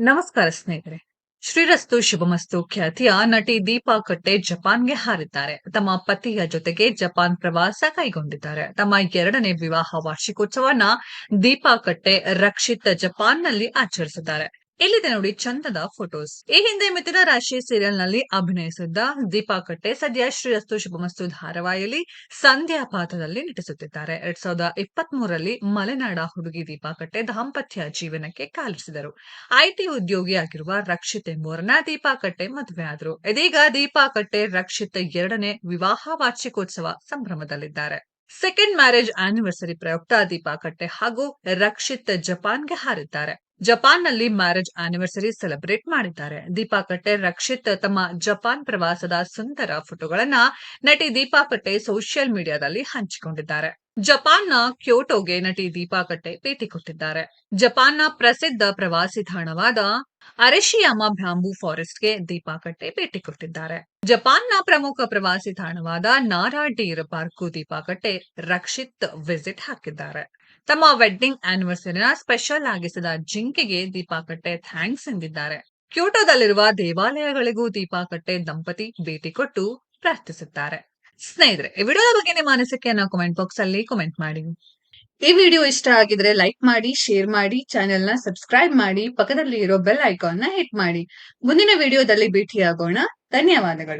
ನಮಸ್ಕಾರ ಸ್ನೇಹಿತರೆ. ಶ್ರೀರಸ್ತು ಶುಭಮಸ್ತು ಖ್ಯಾತಿಯ ನಟಿ ದೀಪಾ ಕಟ್ಟೆ ಜಪಾನ್ಗೆ ಹಾರಿದ್ದಾರೆ. ತಮ್ಮ ಪತಿಯ ಜೊತೆಗೆ ಜಪಾನ್ ಪ್ರವಾಸ ಕೈಗೊಂಡಿದ್ದಾರೆ. ತಮ್ಮ ಎರಡನೇ ವಿವಾಹ ವಾರ್ಷಿಕೋತ್ಸವನ ದೀಪಾ ಕಟ್ಟೆ ರಕ್ಷಿತ್ ಜಪಾನ್ನಲ್ಲಿ ಆಚರಿಸಿದ್ದಾರೆ. ಇಲ್ಲಿದೆ ನೋಡಿ ಚಂದದ ಫೋಟೋಸ್ ಈ ಹಿಂದೆ ಮಿಥುನ ರಾಶಿ ಸೀರಿಯಲ್ನಲ್ಲಿ ಅಭಿನಯಿಸಿದ್ದ ದೀಪಾ ಕಟ್ಟೆ ಸದ್ಯ ಶ್ರೀರಸ್ತು ಶುಭಮಸ್ತು ಧಾರಾವಾಹಿಯಲ್ಲಿ ಸಂಧ್ಯಾ ಪಾತ್ರದಲ್ಲಿ ನಟಿಸುತ್ತಿದ್ದಾರೆ. ಎರಡ್ ಸಾವಿರದ ಇಪ್ಪತ್ತ್ ಮೂರರಲ್ಲಿ ಮಲೆನಾಡ ಹುಡುಗಿ ದೀಪಾ ಕಟ್ಟೆ ದಾಂಪತ್ಯ ಜೀವನಕ್ಕೆ ಕಾಲಿರಿಸಿದರು. ಐಟಿ ಉದ್ಯೋಗಿಯಾಗಿರುವ ರಕ್ಷಿತ್ ಎಂಬುವರನ್ನ ದೀಪಾ ಕಟ್ಟೆ ಮದುವೆಯಾದರು ಇದೀಗ ದೀಪಾ ಕಟ್ಟೆ ರಕ್ಷಿತ್ ಎರಡನೇ ವಿವಾಹ ವಾರ್ಷಿಕೋತ್ಸವ ಸಂಭ್ರಮದಲ್ಲಿದ್ದಾರೆ. ಸೆಕೆಂಡ್ ಮ್ಯಾರೇಜ್ ಆನಿವರ್ಸರಿ ಪ್ರಯುಕ್ತ ದೀಪಾ ಕಟ್ಟೆ ಹಾಗೂ ರಕ್ಷಿತ್ ಜಪಾನ್ಗೆ ಹಾರಿದ್ದಾರೆ. ಜಪಾನ್ನಲ್ಲಿ ಮ್ಯಾರೇಜ್ ಆನಿವರ್ಸರಿ ಸೆಲೆಬ್ರೇಟ್ ಮಾಡಿದ್ದಾರೆ. ದೀಪಾ ಕಟ್ಟೆ ರಕ್ಷಿತ್ ತಮ್ಮ ಜಪಾನ್ ಪ್ರವಾಸದ ಸುಂದರ ಫೋಟೋಗಳನ್ನ ನಟಿ ದೀಪಾ ಕಟ್ಟೆ ಸೋಷಿಯಲ್ ಮೀಡಿಯಾದಲ್ಲಿ ಹಂಚಿಕೊಂಡಿದ್ದಾರೆ. ಜಪಾನ್ನ ಕ್ಯೋಟೋಗೆ ನಟಿ ದೀಪಾ ಕಟ್ಟೆ ಭೇಟಿ ಕೊಟ್ಟಿದ್ದಾರೆ. ಜಪಾನ್ನ ಪ್ರಸಿದ್ಧ ಪ್ರವಾಸಿ ತಾಣವಾದ ಅರೆಶಿಯಾಮ ಬ್ಯಾಂಬೂ ಫಾರೆಸ್ಟ್ಗೆ ದೀಪಾ ಕಟ್ಟೆ ಭೇಟಿ ಕೊಟ್ಟಿದ್ದಾರೆ. ಜಪಾನ್ನ ಪ್ರಮುಖ ಪ್ರವಾಸಿ ತಾಣವಾದ Nara deer park Deepa Katte Rakshit visit ಹಾಕಿದ್ದಾರೆ. ತಮ್ಮ ವೆಡ್ಡಿಂಗ್ ಆನಿವರ್ಸರಿನ ಸ್ಪೆಷಲ್ ಆಗಿಸಿದ ಜಿಂಕೆಗೆ ದೀಪಾಕಟ್ಟೆ ಥ್ಯಾಂಕ್ಸ್ ಎಂದಿದ್ದಾರೆ. ಕ್ಯೂಟೋದಲ್ಲಿರುವ ದೇವಾಲಯಗಳಿಗೂ ದೀಪಾಕಟ್ಟೆ ದಂಪತಿ ಭೇಟಿ ಕೊಟ್ಟು ಪ್ರಾರ್ಥಿಸುತ್ತಾರೆ. ಸ್ನೇಹಿತರೆ, ಈ ವಿಡಿಯೋದ ಬಗ್ಗೆ ನಿಮ್ಮ ಅನಿಸಿಕೆಯನ್ನ ಕಮೆಂಟ್ ಬಾಕ್ಸ್ ಅಲ್ಲಿ ಕಮೆಂಟ್ ಮಾಡಿ. ಈ ವಿಡಿಯೋ ಇಷ್ಟ ಆಗಿದ್ರೆ ಲೈಕ್ ಮಾಡಿ, ಶೇರ್ ಮಾಡಿ ಚಾನೆಲ್ನ ಸಬ್ಸ್ಕ್ರೈಬ್ ಮಾಡಿ ಪಕ್ಕದಲ್ಲಿ ಇರೋ ಬೆಲ್ ಐಕಾನ್ನ ಹಿಟ್ ಮಾಡಿ. ಮುಂದಿನ ವಿಡಿಯೋದಲ್ಲಿ ಭೇಟಿಯಾಗೋಣ. ダニアまでが。